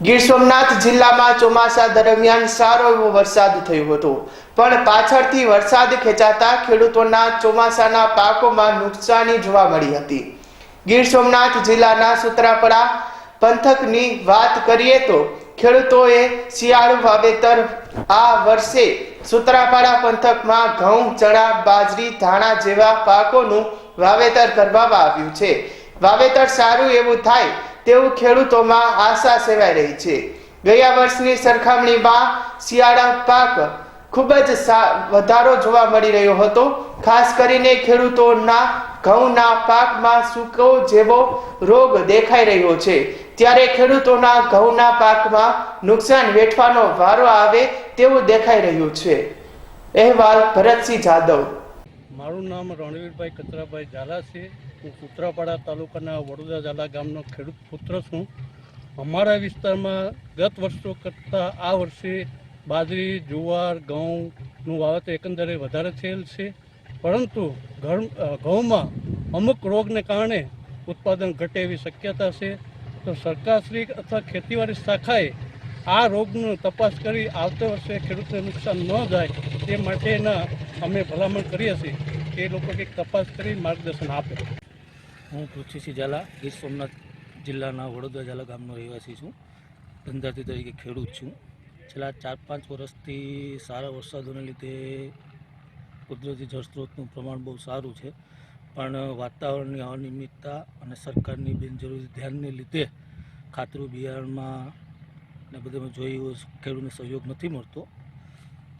ગીર સોમનાથ જિલ્લામાં ચોમાસા દરમિયાન સારો એવો વરસાદ થયો હતો. પણ પાછળથી વરસાદ ખેંચાતા ખેડૂતોના ચોમાસાના પાકોમાં નુકસાની જોવા મળી હતી. ગીર સોમનાથ જિલ્લાના સુત્રાપડા પંથકની વાત કરીએ તો ખેડૂતોએ શિયાળુ વાવેતર આ વર્ષે સુત્રાપાડા પંથકમાં ઘઉં, ચણા, બાજરી, ધાણા જેવા પાકોનું વાવેતર કરવામાં આવ્યું છે. વાવેતર સારું એવું થાય તેવું ખેડૂતોમાં આશા સેવાઈ રહી છે. ગયા વર્ષની સરખામણીમાં શિયાળા પાક ખૂબ જ વધારો જોવા મળી રહ્યો હતો. ખાસ કરીને ખેડૂતોના ઘઉંના પાકમાં સૂકો જેવો રોગ દેખાઈ રહ્યો છે. ત્યારે ખેડૂતોના ઘઉંના પાકમાં નુકસાન વેઠવાનો વારો આવે તેવું દેખાઈ રહ્યું છે. અહેવાલ ભરતસિંહ જાદવ મારું નામ રણવીરભાઈ કચરાભાઈ ઝાલા છે. હું કુતરાપાડા તાલુકાના વડોદરા ઝાલા ગામનો ખેડૂત પુત્ર છું. અમારા વિસ્તારમાં ગત વર્ષો કરતાં આ વર્ષે બાજરી, જુવાર, ઘઉંનું વાવેતર એકંદરે વધારે થયેલ છે. પરંતુ ઘર ઘઉંમાં અમુક રોગને કારણે ઉત્પાદન ઘટે એવી શક્યતા છે. તો સરકારશ્રી અથવા ખેતીવાડી શાખાએ આ રોગનું તપાસ કરી આવતા વર્ષે ખેડૂતને નુકસાન ન જાય તે માટેના અમે ભલામણ કરીએ છીએ કે એ લોકો કંઈક તપાસ કરી માર્ગદર્શન આપે. હું પૃથ્વીસિંહ ઝાલા, ગીર સોમનાથ જિલ્લાના વડોદરા ઝાલા ગામનો રહેવાસી છું. ધંધાર્થી તરીકે ખેડૂત છું. છેલ્લા ચાર પાંચ વર્ષથી સારા વરસાદોને લીધે કુદરતી જળસ્ત્રોતનું પ્રમાણ બહુ સારું છે. પણ વાતાવરણની અનિયમિતતા અને સરકારની બિનજરૂરી ધ્યાનને લીધે ખાતરું બિયારણમાં ને બધામાં જોયું ખેડૂતને સહયોગ નથી મળતો.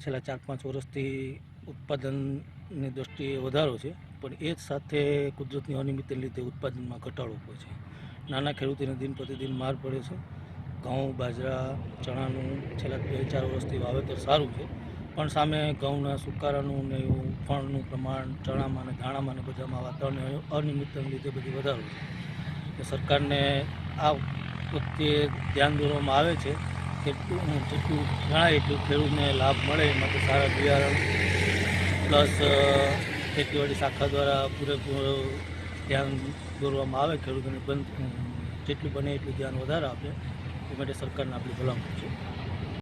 છેલ્લા ચાર પાંચ વર્ષથી ઉત્પાદનની દ્રષ્ટિએ વધારો છે, પણ એ જ સાથે કુદરતની અનિયમિતને લીધે ઉત્પાદનમાં ઘટાડો હોય છે. નાના ખેડૂતોને દિન પ્રતિદિન માર પડે છે. ઘઉં, બાજરા, ચણાનું છેલ્લા બે ચાર વર્ષથી વાવેતર સારું છે, પણ સામે ઘઉંના સુકારાનું ને એવું ફળનું પ્રમાણ, ચણામાં ને ધાણામાં ને બધામાં વાતાવરણ અનિયમિતને લીધે બધી વધારો છે. સરકારને આ પ્રત્યે ધ્યાન દોરવામાં આવે છે જેટલું જેટલું જણાય એટલું ખેડૂતને લાભ મળે માટે સારા બિયારણ પ્લસ ખેતીવાડી શાખા દ્વારા પૂરેપૂરું ધ્યાન દોરવામાં આવે ખેડૂતોને બંધ જેટલું બને એટલું ધ્યાન વધારે આપે. એ માટે સરકારને આપણી ભલામણ છે.